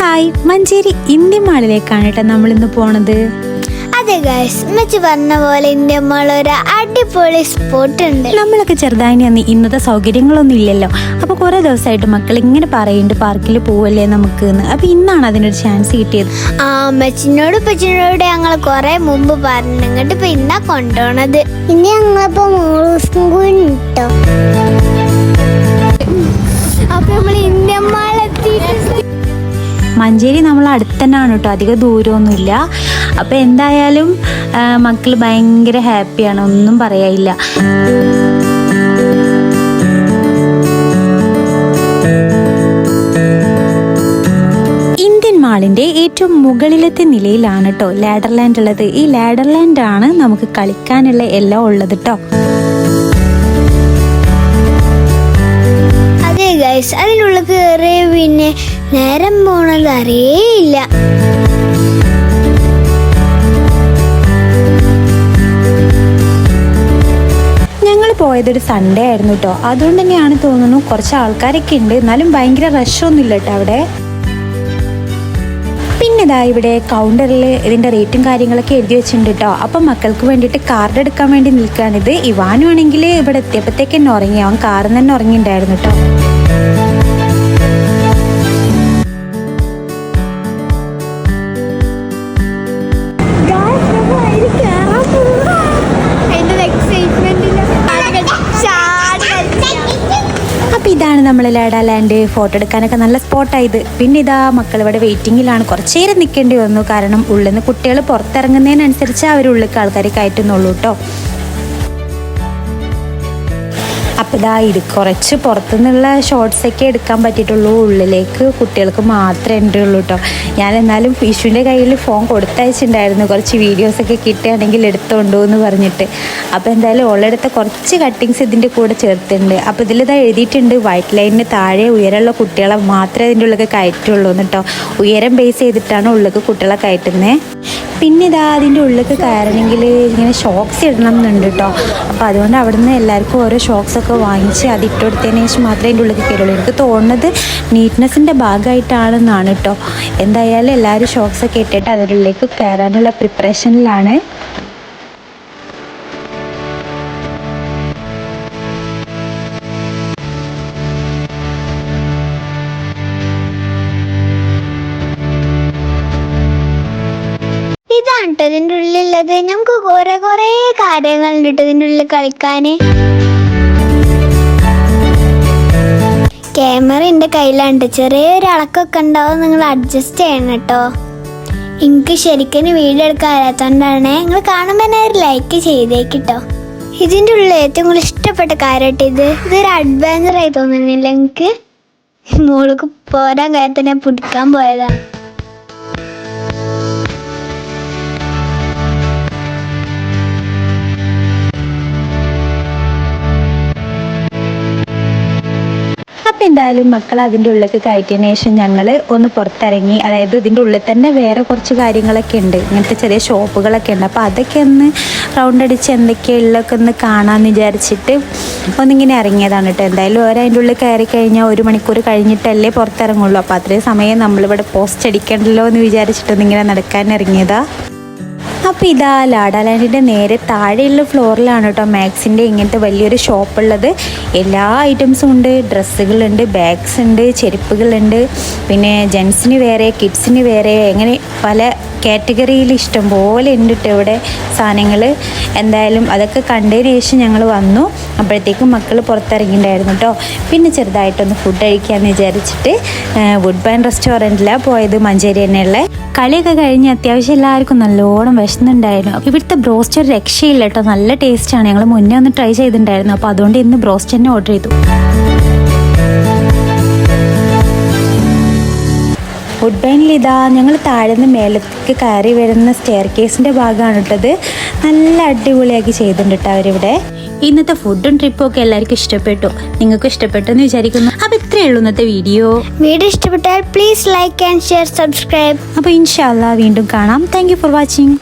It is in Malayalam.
ഹായ് മഞ്ചേരി ഇന്ത്യൻ മാളിലേക്കാണ് കേട്ടോ നമ്മൾ ഇന്ന് പോണത്. അതെ ഗൈസ് മെച്ച് പറഞ്ഞ പോലെ ഇന്ത്യ മാൾ ഒരു അടിപൊളി സ്പോട്ട് ഉണ്ട്. നമ്മളൊക്കെ ചെറുതായി അന്ന് ഇന്നത്തെ സൗകര്യങ്ങളൊന്നും ഇല്ലല്ലോ. അപ്പൊ കുറെ ദിവസമായിട്ട് മക്കൾ ഇങ്ങനെ പറയുന്നുണ്ട് പാർക്കിൽ പോവല്ലേ നമുക്ക് എന്ന് അപ്പൊ ഇന്നാണ് അതിനൊരു ചാൻസ് കിട്ടിയത്. ആ അമ്മച്ചിനോട് പച്ചിനോട് ഞങ്ങൾ കൊറേ മുമ്പ് പറഞ്ഞു ഇങ്ങോട്ട് ഇപ്പൊ ഇന്നാ കൊണ്ടുപോണത് ഇനി ഞങ്ങളിപ്പോ ദിവസം കൂടി കിട്ടോ അപ്പൊ നമ്മൾ ഇന്ത്യൻ മഞ്ചേരി നമ്മൾ അടുത്ത് തന്നെയാണ് കേട്ടോ. അധികം ദൂരമൊന്നുമില്ല. അപ്പോൾ എന്തായാലും മക്കൾ ഭയങ്കര ഹാപ്പിയാണ്. ഒന്നും പറയാനില്ല. മാളിന്റെ ഏറ്റവും മുകളിലത്തെ നിലയിലാണ് കേട്ടോ ലാഡർലാൻഡ് ഉള്ളത് ഈ ലാഡർലാൻഡ് ആണ് നമുക്ക് കളിക്കാനുള്ള എല്ലാം ഉള്ളത് കേട്ടോ. അതെ ഗൈസ് അതിനുള്ള കയറി പിന്നെ നേരം പോണത് അറിയേയില്ല. ഞങ്ങൾ പോയതൊരു സൺഡേ ആയിരുന്നു കേട്ടോ അതുകൊണ്ട് തന്നെയാണ് തോന്നുന്നു കുറച്ച് ആൾക്കാരൊക്കെ ഉണ്ട്. എന്നാലും ഭയങ്കര റഷൊന്നും ഇല്ല കേട്ടോ അവിടെ. ഇതാ ഇവിടെ കൗണ്ടറിൽ ഇതിന്റെ റേറ്റും കാര്യങ്ങളൊക്കെ എഴുതി വെച്ചിട്ടുണ്ട് കേട്ടോ അപ്പം മക്കൾക്ക് വേണ്ടിയിട്ട് കാർഡ് എടുക്കാൻ വേണ്ടി നിൽക്കുകയാണിത്. ഇവാനും ആണെങ്കിൽ ഇവിടെ എത്തിയപ്പോഴത്തേക്ക് തന്നെ ഉറങ്ങി. അവൻ കാറിൽ തന്നെ ഉറങ്ങിയിട്ടുണ്ടായിരുന്നു കേട്ടോ ഇതാണ് നമ്മൾ ലാഡാലാൻഡ് ഫോട്ടോ എടുക്കാനൊക്കെ നല്ല സ്പോട്ടായത്. പിന്നെ ഇതാ മക്കൾ ഇവിടെ വെയിറ്റിങ്ങിലാണ്. കുറച്ച് നേരം നിൽക്കേണ്ടി വന്നു. കാരണം ഉള്ളിൽ നിന്ന് കുട്ടികൾ പുറത്തിറങ്ങുന്നതിനനുസരിച്ച് അവർ ആൾക്കാരെ കയറ്റുന്നുള്ളൂ കേട്ടോ ഇതാ ഇത് കുറച്ച് പുറത്തുനിന്നുള്ള ഷോർട്സ് ഒക്കെ എടുക്കാൻ പറ്റിയിട്ടുള്ളൂ. ഉള്ളിലേക്ക് കുട്ടികൾക്ക് മാത്രമേ എന്റെ ഉള്ളൂ കേട്ടോ ഞാൻ എന്നാലും വിഷുവിന്റെ കയ്യിൽ ഫോൺ കൊടുത്തയച്ചിട്ടുണ്ടായിരുന്നു. കുറച്ച് വീഡിയോസൊക്കെ കിട്ടുകയാണെങ്കിൽ എടുത്തോണ്ടോ എന്ന് പറഞ്ഞിട്ട്. അപ്പോൾ എന്തായാലും ഉള്ളെടുത്ത കുറച്ച് കട്ടിങ്സ് ഇതിന്റെ കൂടെ ചേർത്തിട്ടുണ്ട്. അപ്പോൾ ഇതിലിതാ എഴുതിയിട്ടുണ്ട് വൈറ്റ് ലൈനിന് താഴെ ഉയരമുള്ള കുട്ടികളെ മാത്രമേ ഇതിന്റെ ഉള്ളിൽ കയറ്റുള്ളൂ എന്ന് കേട്ടോ ഉയരം ബേസ് ചെയ്തിട്ടാണ് ഉള്ളിലേക്ക് കുട്ടികളെ കയറ്റുന്നത് പിന്നെ ഇതാ അതിന്റെ ഉള്ളിലേക്ക് കയറണമെങ്കിൽ ഇങ്ങനെ ഷോക്സ് ഇടണം എന്നുണ്ട് കേട്ടോ അപ്പോൾ അതുകൊണ്ട് അവിടുന്ന് എല്ലാവർക്കും ഓരോ ഷോക്സ് ഒക്കെ വാങ്ങിച്ച് അത് ഇട്ടുകൊടുത്തതിന് ശേഷം മാത്രമേ അതിന്റെ ഉള്ളിൽ കയറുള്ളൂ. എനിക്ക് തോന്നുന്നത് നീറ്റ്നെസ്സിന്റെ ഭാഗമായിട്ടാണെന്നാണ് കേട്ടോ. എന്തായാലും എല്ലാവരും ഷോക്സ് ഒക്കെ ഇട്ടിട്ട് അതിന്റെ ഉള്ളിലേക്ക് കയറാനുള്ള പ്രിപ്പറേഷനിലാണ് ഇതിന്റെ ഉള്ളിലുള്ളത്. നമുക്ക് കുറെ കുറെ കാര്യങ്ങളുണ്ട് ഇതിന്റെ ഉള്ളിൽ കളിക്കാന് ക്യാമറ എന്റെ കയ്യിലുണ്ട്. ചെറിയൊരു അളക്കൊക്കെ ഉണ്ടാവും നിങ്ങൾ അഡ്ജസ്റ്റ് ചെയ്യണം കേട്ടോ. എനിക്ക് ശരിക്കും വീഡിയോ എടുക്കാൻ അറിയാത്തതുകൊണ്ടാണ് നിങ്ങൾ കാണുമ്പോൾ തന്നെ ഒരു ലൈക്ക് ചെയ്തേക്കിട്ടോ ഇതിന്റെ ഉള്ളിൽ ഏറ്റവും കൂടുതൽ ഇഷ്ടപ്പെട്ട കാര്യമായിട്ട് ഇത്. ഇതൊരു അഡ്വഞ്ചറായി തോന്നുന്നില്ല എനിക്ക്. മോൾക്ക് പോരാൻ കാര്യത്തിനെ പിടിക്കാൻ പോയതാണ് അപ്പം എന്തായാലും മക്കൾ അതിന്റെ ഉള്ളിലേക്ക് കയറ്റിയതിന് ശേഷം ഞങ്ങൾ ഒന്ന് പുറത്തിറങ്ങി അതായത് ഇതിന്റെ ഉള്ളിൽ തന്നെ വേറെ കുറച്ച് കാര്യങ്ങളൊക്കെ ഉണ്ട്. ഇങ്ങനത്തെ ചെറിയ ഷോപ്പുകളൊക്കെ ഉണ്ട്. അപ്പോൾ അതൊക്കെ ഒന്ന് റൗണ്ട് അടിച്ച് എന്തൊക്കെയുള്ളതൊക്കെ ഒന്ന് കാണാമെന്ന് വിചാരിച്ചിട്ട് ഒന്നിങ്ങനെ ഇറങ്ങിയതാണ് കേട്ടോ. എന്തായാലും ഓരോ അതിന്റെ ഉള്ളിൽ കയറി കഴിഞ്ഞാൽ ഒരു മണിക്കൂർ കഴിഞ്ഞിട്ടല്ലേ പുറത്തിറങ്ങുള്ളൂ. അപ്പോൾ അത്രയും സമയം നമ്മളിവിടെ പോസ്റ്റ് അടിക്കണ്ടല്ലോ എന്ന് വിചാരിച്ചിട്ടൊന്നിങ്ങനെ നടക്കാൻ ഇറങ്ങിയതാ. അപ്പോൾ ഇതാ ലാഡാലാൻഡിന്റെ നേരെ താഴെയുള്ള ഫ്ലോറിലാണ് കേട്ടോ മാക്സിന്റെ ഇങ്ങനത്തെ വലിയൊരു ഷോപ്പ് ഉള്ളത് എല്ലാ ഐറ്റംസും ഉണ്ട്. ഡ്രസ്സുകളുണ്ട് ബാഗ്സ് ഉണ്ട് ചെരുപ്പുകളുണ്ട്. പിന്നെ ജെൻസിന് വേറെ കിഡ്സിന് വേറെ അങ്ങനെ പല കാറ്റഗറിയിൽ ഇഷ്ടം പോലെ ഉണ്ട് കേട്ടോ ഇവിടെ സാധനങ്ങൾ എന്തായാലും അതൊക്കെ കണ്ടതിന് ശേഷം ഞങ്ങൾ വന്നു. അപ്പോഴത്തേക്കും മക്കൾ പുറത്തിറങ്ങിയിട്ടുണ്ടായിരുന്നു കേട്ടോ പിന്നെ ചെറുതായിട്ടൊന്ന് ഫുഡ് കഴിക്കാമെന്ന് വിചാരിച്ചിട്ട് വുഡ് ബൈൻ റെസ്റ്റോറന്റിലാണ് പോയത് മഞ്ചേരി തന്നെയുള്ള. കളിയൊക്കെ കഴിഞ്ഞ് അത്യാവശ്യം എല്ലാവർക്കും നല്ലോണം വിശന്നുണ്ടായിരുന്നു. ഇവിടുത്തെ ബ്രോസ്റ്റ് രക്ഷയില്ല കേട്ടോ നല്ല ടേസ്റ്റാണ് ഞങ്ങൾ മുന്നേ ഒന്ന് ട്രൈ ചെയ്തിട്ടുണ്ടായിരുന്നു. അപ്പോൾ അതുകൊണ്ട് ഇന്ന് ബ്രോസ്റ്റ് തന്നെ ഓർഡർ ചെയ്തു. വുഡ് ബൈനിൽ ഇതാ ഞങ്ങൾ താഴെ നിന്ന് മേലത്തേക്ക് കയറി വരുന്ന സ്റ്റെയർ കേസിന്റെ ഭാഗമാണ് ഇട്ടത് നല്ല അടിപൊളിയാക്കി ചെയ്തിട്ടുണ്ട് കേട്ടോ അവരിവിടെ. ഇന്നത്തെ ഫുഡും ട്രിപ്പും ഒക്കെ എല്ലാവർക്കും ഇഷ്ടപ്പെട്ടു. നിങ്ങൾക്ക് ഇഷ്ടപ്പെട്ടു എന്ന് വിചാരിക്കുന്നു. അപ്പൊ ഇത്രയേ ഉള്ളൂ ഇന്നത്തെ വീഡിയോ വീഡിയോ ഇഷ്ടപ്പെട്ടാൽ please like and share subscribe അപ്പോൾ ഇൻഷാല്ല വീണ്ടും കാണാം. Thank you for watching